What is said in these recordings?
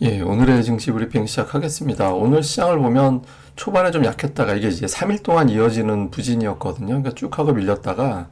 예, 오늘의 증시 브리핑 시작하겠습니다. 오늘 시장을 보면 초반에 좀 약했다가 이게 이제 3일 동안 이어지는 부진이었거든요. 그러니까 쭉 하고 밀렸다가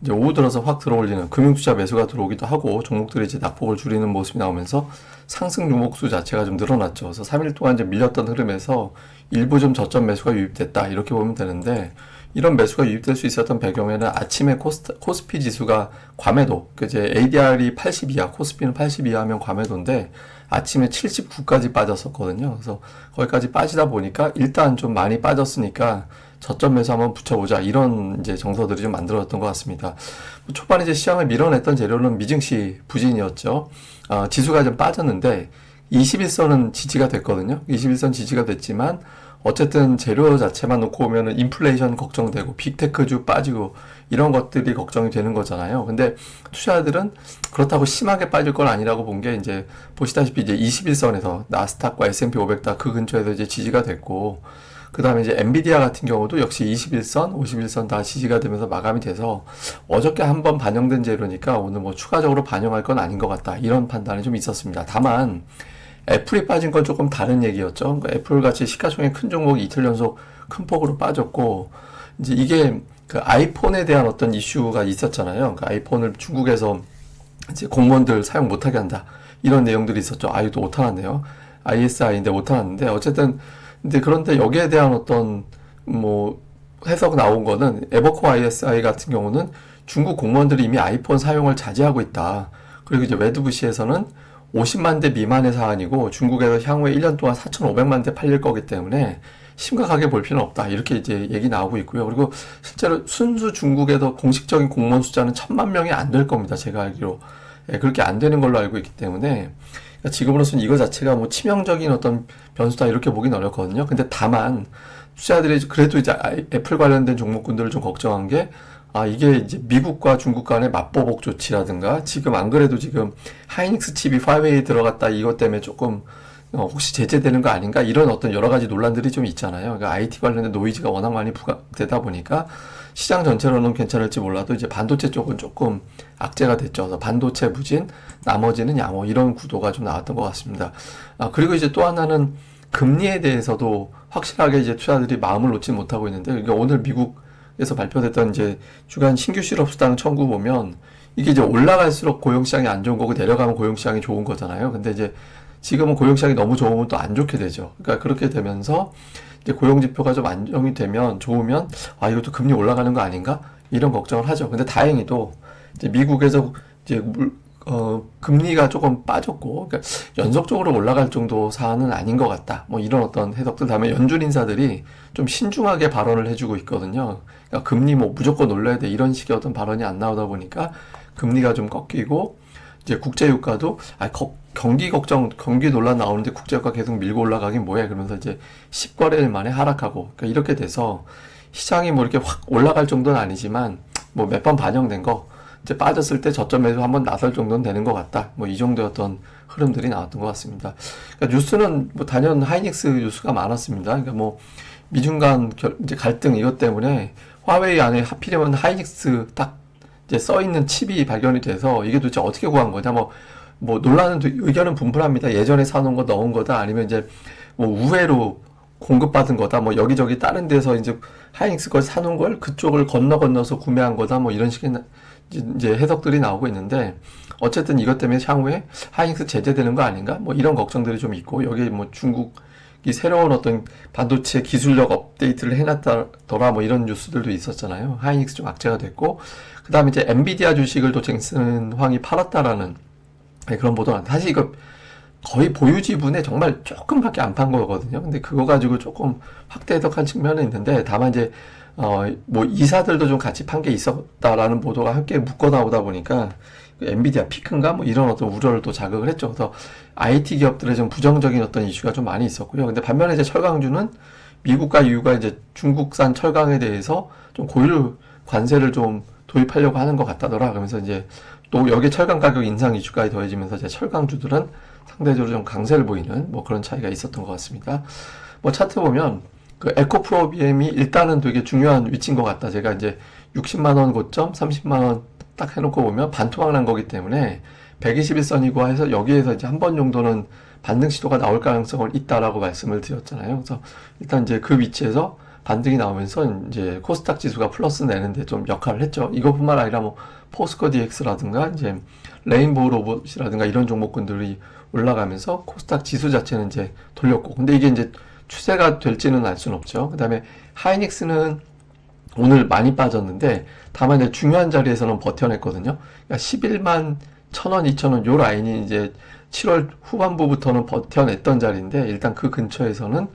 이제 오후 들어서 확 들어올리는 금융투자 매수가 들어오기도 하고 종목들이 이제 낙폭을 줄이는 모습이 나오면서 상승 종목수 자체가 좀 늘어났죠. 그래서 3일 동안 이제 밀렸던 흐름에서 일부 좀 저점 매수가 유입됐다 이렇게 보면 되는데 이런 매수가 유입될 수 있었던 배경에는 아침에 코스, 코스피 지수가 과매도, 그 이제 ADR이 80 이하, 코스피는 80 이하면 과매도인데 아침에 79까지 빠졌었거든요. 그래서 거기까지 빠지다 보니까 일단 좀 많이 빠졌으니까 저점 매수 한번 붙여보자 이런 이제 정서들이 좀 만들어졌던 것 같습니다. 초반에 이제 시장을 밀어냈던 재료는 미증시 부진이었죠. 어, 지수가 좀 빠졌는데 21선은 지지가 됐거든요. 21선 지지가 됐지만 어쨌든 재료 자체만 놓고 보면은 인플레이션 걱정되고 빅테크주 빠지고 이런 것들이 걱정이 되는 거잖아요. 근데 투자자들은 그렇다고 심하게 빠질 건 아니라고 본 게 이제 보시다시피 이제 21선에서 나스닥과 S&P 500 다 그 근처에서 이제 지지가 됐고 그 다음에 이제 엔비디아 같은 경우도 역시 21선, 51선 다 지지가 되면서 마감이 돼서 어저께 한 번 반영된 재료니까 오늘 뭐 추가적으로 반영할 건 아닌 것 같다. 이런 판단이 좀 있었습니다. 다만 애플이 빠진 건 조금 다른 얘기였죠. 그러니까 애플 같이 시가총액 큰 종목이 이틀 연속 큰 폭으로 빠졌고 이제 이게 그 아이폰에 대한 어떤 이슈가 있었잖아요. 그 아이폰을 중국에서 이제 공무원들 사용 못하게 한다. 이런 내용들이 있었죠. 아이도 오타났네요. ISI인데 오타났는데 어쨌든 근데 그런데 여기에 대한 어떤 뭐 해석 나온 거는 에버코 ISI 같은 경우는 중국 공무원들이 이미 아이폰 사용을 자제하고 있다. 그리고 이제 웨드부시에서는 50만 대 미만의 사안이고 중국에서 향후에 1년 동안 4,500만 대 팔릴 거기 때문에 심각하게 볼 필요는 없다. 이렇게 이제 얘기 나오고 있고요. 그리고 실제로 순수 중국에서 공식적인 공무원 숫자는 천만 명이 안 될 겁니다. 제가 알기로. 예, 그렇게 안 되는 걸로 알고 있기 때문에 그러니까 지금으로서는 이거 자체가 뭐 치명적인 어떤 변수다 이렇게 보긴 어렵거든요. 근데 다만 투자자들이 그래도 이제 애플 관련된 종목군들을 좀 걱정한 게 아, 이게 이제 미국과 중국 간의 맞보복 조치라든가 지금 안 그래도 지금 하이닉스 칩이 화웨이에 들어갔다 이것 때문에 조금 어, 혹시 제재되는 거 아닌가 이런 어떤 여러 가지 논란들이 좀 있잖아요. 그러니까 IT 관련된 노이즈가 워낙 많이 부각되다 보니까 시장 전체로는 괜찮을지 몰라도 이제 반도체 쪽은 조금 악재가 됐죠. 그래서 반도체 부진, 나머지는 양호 이런 구도가 좀 나왔던 것 같습니다. 아, 그리고 이제 또 하나는 금리에 대해서도 확실하게 이제 투자들이 마음을 놓지 못하고 있는데 그러니까 오늘 미국 에서 발표됐던 이제 주간 신규 실업수당 청구 보면 이게 이제 올라갈수록 고용시장이 안 좋은 거고 내려가면 고용시장이 좋은 거잖아요. 근데 이제 지금은 고용시장이 너무 좋으면 또 안 좋게 되죠. 그러니까 그렇게 되면서 이제 고용 지표가 좀 안정이 되면 좋으면 아 이것도 금리 올라가는 거 아닌가 이런 걱정을 하죠. 근데 다행히도 이제 미국에서 이제 물, 어, 금리가 조금 빠졌고 그러니까 연속적으로 올라갈 정도 사안은 아닌 것 같다. 뭐 이런 어떤 해석들. 다음에 연준 인사들이 좀 신중하게 발언을 해주고 있거든요. 그러니까 금리 뭐 무조건 올려야 돼. 이런 식의 어떤 발언이 안 나오다 보니까 금리가 좀 꺾이고 이제 국제유가도 아 거- 경기 걱정 경기 논란 나오는데 국제유가 계속 밀고 올라가긴 뭐해? 그러면서 이제 10거래일 만에 하락하고. 그러니까 이렇게 돼서 시장이 뭐 이렇게 확 올라갈 정도는 아니지만 뭐 몇 번 반영된 거 이제 빠졌을 때 저점에서 한번 나설 정도는 되는 것 같다 뭐 이 정도였던 흐름들이 나왔던 것 같습니다. 그러니까 뉴스는 뭐 단연 하이닉스 뉴스가 많았습니다. 그러니까 뭐 미중 간 결- 이제 갈등 이것 때문에 화웨이 안에 하필이면 하이닉스 딱 이제 써 있는 칩이 발견이 돼서 이게 도대체 어떻게 구한 거냐 뭐 뭐 논란은 되- 의견은 분분합니다. 예전에 사놓은 거 넣은 거다 아니면 이제 뭐 우회로 공급받은 거다 뭐 여기저기 다른 데서 이제 하이닉스 걸 사놓은 걸 그쪽을 건너 건너서 구매한 거다 뭐 이런 식의 나- 이제 해석들이 나오고 있는데 어쨌든 이것 때문에 향후에 하이닉스 제재되는 거 아닌가 뭐 이런 걱정들이 좀 있고 여기 뭐 중국이 새로운 어떤 반도체 기술력 업데이트를 해놨다더라 뭐 이런 뉴스들도 있었잖아요. 하이닉스 좀 악재가 됐고 그 다음에 이제 엔비디아 주식을 또 잭슨 황이 팔았다라는 네, 그런 보도가 사실 이거 거의 보유 지분에 정말 조금밖에 안 판 거거든요. 근데 그거 가지고 조금 확대 해석한 측면은 있는데 다만 이제 어 뭐 이사들도 좀 같이 판 게 있었다라는 보도가 함께 묶어 나오다 보니까 그 엔비디아 피크인가 뭐 이런 어떤 우려를 또 자극을 했죠. 그래서 IT 기업들의 좀 부정적인 어떤 이슈가 좀 많이 있었고요. 근데 반면에 이제 철강주는 미국과 EU가 이제 중국산 철강에 대해서 좀 고유 관세를 좀 도입하려고 하는 것 같다더라. 그러면서 이제 또 여기 철강 가격 인상 이슈까지 더해지면서 이제 철강주들은 상대적으로 좀 강세를 보이는 뭐 그런 차이가 있었던 것 같습니다. 뭐 차트 보면 그 에코프로 BM이 일단은 되게 중요한 위치인 것 같다. 제가 이제 60만 원 고점, 30만 원 딱 해놓고 보면 반토막 난 거기 때문에 121선이고 해서 여기에서 이제 한 번 정도는 반등 시도가 나올 가능성은 있다라고 말씀을 드렸잖아요. 그래서 일단 이제 그 위치에서 반등이 나오면서 이제 코스닥 지수가 플러스 내는데 좀 역할을 했죠. 이것뿐만 아니라 뭐 포스코 DX라든가 이제 레인보우 로봇이라든가 이런 종목군들이 올라가면서 코스닥 지수 자체는 이제 돌렸고 근데 이게 이제 추세가 될지는 알 수는 없죠. 그 다음에 하이닉스는 오늘 많이 빠졌는데 다만 이제 중요한 자리에서는 버텨냈거든요. 그러니까 11만 1,000원, 2,000원 요 라인이 이제 7월 후반부부터는 버텨냈던 자리인데 일단 그 근처에서는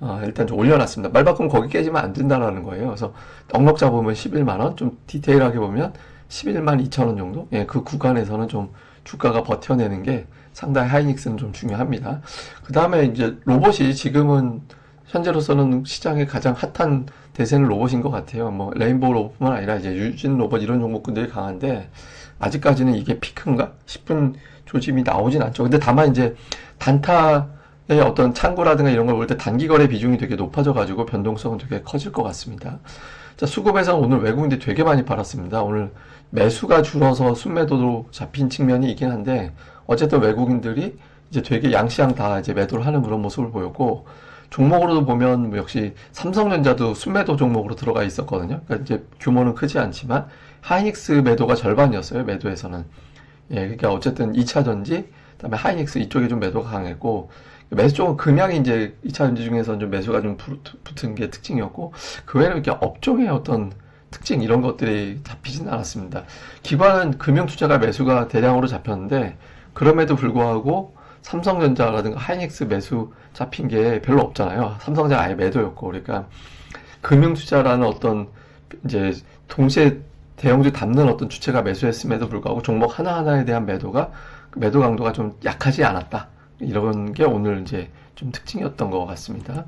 어, 일단 좀 올려놨습니다. 말 바꾸면 거기 깨지면 안 된다라는 거예요. 그래서 넉넉 잡으면 11만 원, 좀 디테일하게 보면 11만 2천 원 정도? 예, 그 구간에서는 좀 주가가 버텨내는 게 상당히 하이닉스는 좀 중요합니다. 그 다음에 이제 로봇이 지금은 현재로서는 시장에 가장 핫한 대세는 로봇인 것 같아요. 뭐 레인보우 로봇뿐만 아니라 이제 유진 로봇 이런 종목군들이 강한데 아직까지는 이게 피크인가 싶은 조짐이 나오진 않죠. 근데 다만 이제 단타의 어떤 창구라든가 이런 걸 볼 때 단기 거래 비중이 되게 높아져 가지고 변동성은 되게 커질 것 같습니다. 자, 수급에서는 오늘 외국인들이 되게 많이 팔았습니다. 오늘 매수가 줄어서 순매도로 잡힌 측면이 있긴 한데 어쨌든 외국인들이 이제 되게 양시양 다 이제 매도를 하는 그런 모습을 보였고 종목으로도 보면 뭐 역시 삼성전자도 순매도 종목으로 들어가 있었거든요. 그러니까 이제 규모는 크지 않지만 하이닉스 매도가 절반이었어요. 매도에서는. 예, 그러니까 어쨌든 2차 전지, 그다음에 하이닉스 이쪽에 좀 매도가 강했고 매수 쪽은 금양이 이제 2차 전지 중에서는 좀 매수가 좀 붙- 붙은 게 특징이었고 그 외에는 이렇게 업종의 어떤 특징 이런 것들이 잡히진 않았습니다. 기관은 금융투자가 매수가 대량으로 잡혔는데 그럼에도 불구하고 삼성전자라든가 하이닉스 매수 잡힌 게 별로 없잖아요. 삼성전자 아예 매도였고 그러니까 금융투자라는 어떤 이제 동시에 대형주 담는 어떤 주체가 매수했음에도 불구하고 종목 하나하나에 대한 매도가 그 매도 강도가 좀 약하지 않았다. 이런 게 오늘 이제 좀 특징이었던 것 같습니다.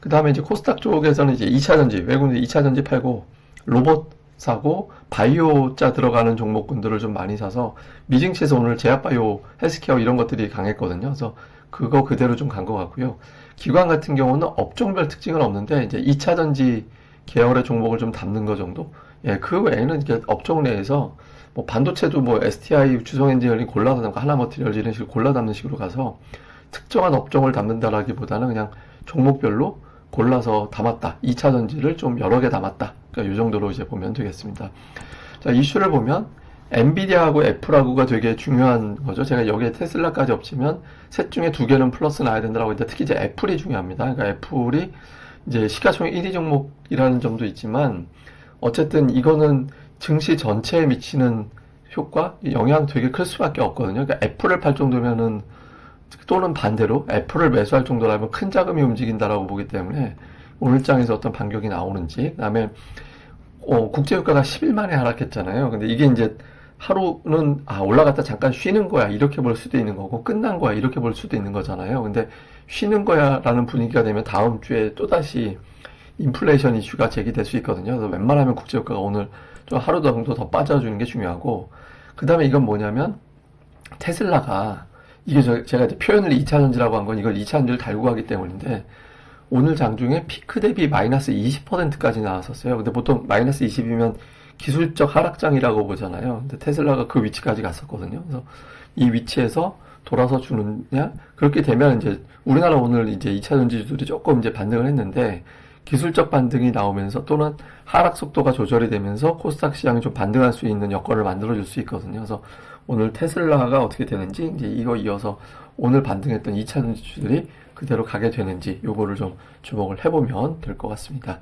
그 다음에 이제 코스닥 쪽에서는 이제 2차 전지, 외국인들 2차 전지 팔고 로봇 사고 바이오 자 들어가는 종목군들을 좀 많이 사서 미증시에서 오늘 제약바이오, 헬스케어 이런 것들이 강했거든요. 그래서 그거 그대로 좀 간 것 같고요. 기관 같은 경우는 업종별 특징은 없는데 이제 2차 전지 계열의 종목을 좀 담는 거 정도? 예, 그 외에는 이게 업종 내에서 뭐 반도체도 뭐 STI, 주성 엔지니어링 골라 담고 하나 머티리얼 이런 식으로 골라 담는 식으로 가서 특정한 업종을 담는다라기보다는 그냥 종목별로 골라서 담았다. 2차 전지를 좀 여러 개 담았다. 그러니까 이 정도로 이제 보면 되겠습니다. 자, 이슈를 보면 엔비디아하고 애플하고가 되게 중요한 거죠. 제가 여기에 테슬라까지 없지만 셋 중에 두 개는 플러스 나야 된다고 했는데 특히 이제 애플이 중요합니다. 그러니까 애플이 이제 시가총액 1위 종목이라는 점도 있지만 어쨌든 이거는 증시 전체에 미치는 효과, 영향 되게 클 수밖에 없거든요. 그러니까 애플을 팔 정도면은 또는 반대로 애플을 매수할 정도라면 큰 자금이 움직인다라고 보기 때문에 오늘장에서 어떤 반격이 나오는지 그다음에 어, 국제유가가 10일 만에 하락했잖아요. 근데 이게 이제 하루는 아 올라갔다 잠깐 쉬는 거야 이렇게 볼 수도 있는 거고 끝난 거야 이렇게 볼 수도 있는 거잖아요. 근데 쉬는 거야라는 분위기가 되면 다음 주에 또 다시 인플레이션 이슈가 제기될 수 있거든요. 그래서 웬만하면 국제유가가 오늘 좀 하루 정도 더 빠져주는 게 중요하고 그 다음에 이건 뭐냐면 테슬라가 이게 저, 제가 이제 표현을 2차 전지라고 한 건 이걸 2차 전지를 달고 가기 때문인데 오늘 장중에 피크 대비 마이너스 20%까지 나왔었어요. 근데 보통 마이너스 20이면 기술적 하락장이라고 보잖아요. 근데 테슬라가 그 위치까지 갔었거든요. 그래서 이 위치에서 돌아서 주느냐? 그렇게 되면 이제 우리나라 오늘 이제 2차 전지주들이 조금 이제 반등을 했는데 기술적 반등이 나오면서 또는 하락 속도가 조절이 되면서 코스닥 시장이 좀 반등할 수 있는 여건을 만들어줄 수 있거든요. 그래서 오늘 테슬라가 어떻게 되는지 이제 이거 이어서 오늘 반등했던 2차 전지주들이 그대로 가게 되는지 요거를 좀 주목을 해보면 될 것 같습니다.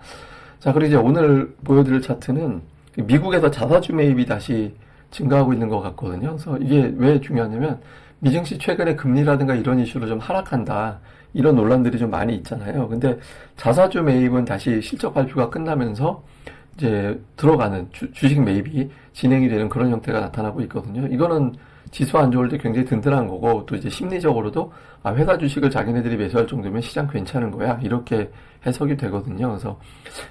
자, 그리고 이제 오늘 보여드릴 차트는 미국에서 자사주 매입이 다시 증가하고 있는 것 같거든요. 그래서 이게 왜 중요하냐면 미증시 최근에 금리라든가 이런 이슈로 좀 하락한다. 이런 논란들이 좀 많이 있잖아요. 근데 자사주 매입은 다시 실적 발표가 끝나면서 이제 들어가는 주, 주식 매입이 진행이 되는 그런 형태가 나타나고 있거든요. 이거는 지수 안 좋을 때 굉장히 든든한 거고 또 이제 심리적으로도 아 회사 주식을 자기네들이 매수할 정도면 시장 괜찮은 거야 이렇게 해석이 되거든요. 그래서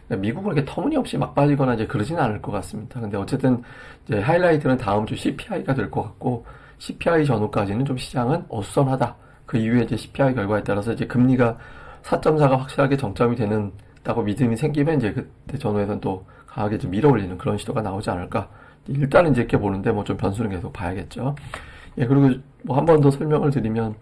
미국은 이렇게 터무니없이 막 빠지거나 이제 그러지는 않을 것 같습니다. 근데 어쨌든 이제 하이라이트는 다음 주 CPI가 될 것 같고 CPI 전후까지는 좀 시장은 어수선하다. 그 이후에 이제 CPI 결과에 따라서 이제 금리가 4.4가 확실하게 정점이 되는다고 믿음이 생기면 이제 그때 전후에서는 또 강하게 좀 밀어올리는 그런 시도가 나오지 않을까. 일단은 이제 이렇게 보는데 뭐 좀 변수는 계속 봐야겠죠. 예, 그리고 뭐 한 번 더 설명을 드리면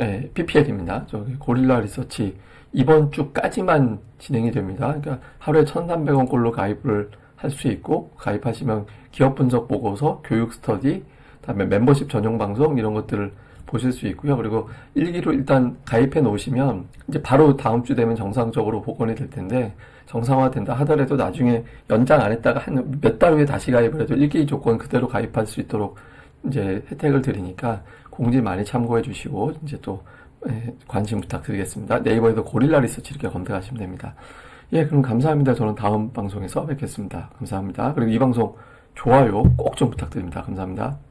예, PPL입니다. 저기 고릴라 리서치 이번 주까지만 진행이 됩니다. 그러니까 하루에 1,300원 꼴로 가입을 할 수 있고 가입하시면 기업 분석 보고서, 교육 스터디, 그 다음에 멤버십 전용 방송 이런 것들을 보실 수 있고요. 그리고 일기로 일단 가입해 놓으시면 이제 바로 다음 주 되면 정상적으로 복원이 될 텐데 정상화 된다 하더라도 나중에 연장 안 했다가 한 몇 달 후에 다시 가입을 해도 일기 조건 그대로 가입할 수 있도록 이제 혜택을 드리니까 공지 많이 참고해 주시고 이제 또 예, 관심 부탁드리겠습니다. 네이버에도 고릴라 리서치 이렇게 검색하시면 됩니다. 예, 그럼 감사합니다. 저는 다음 방송에서 뵙겠습니다. 감사합니다. 그리고 이 방송 좋아요 꼭 좀 부탁드립니다. 감사합니다.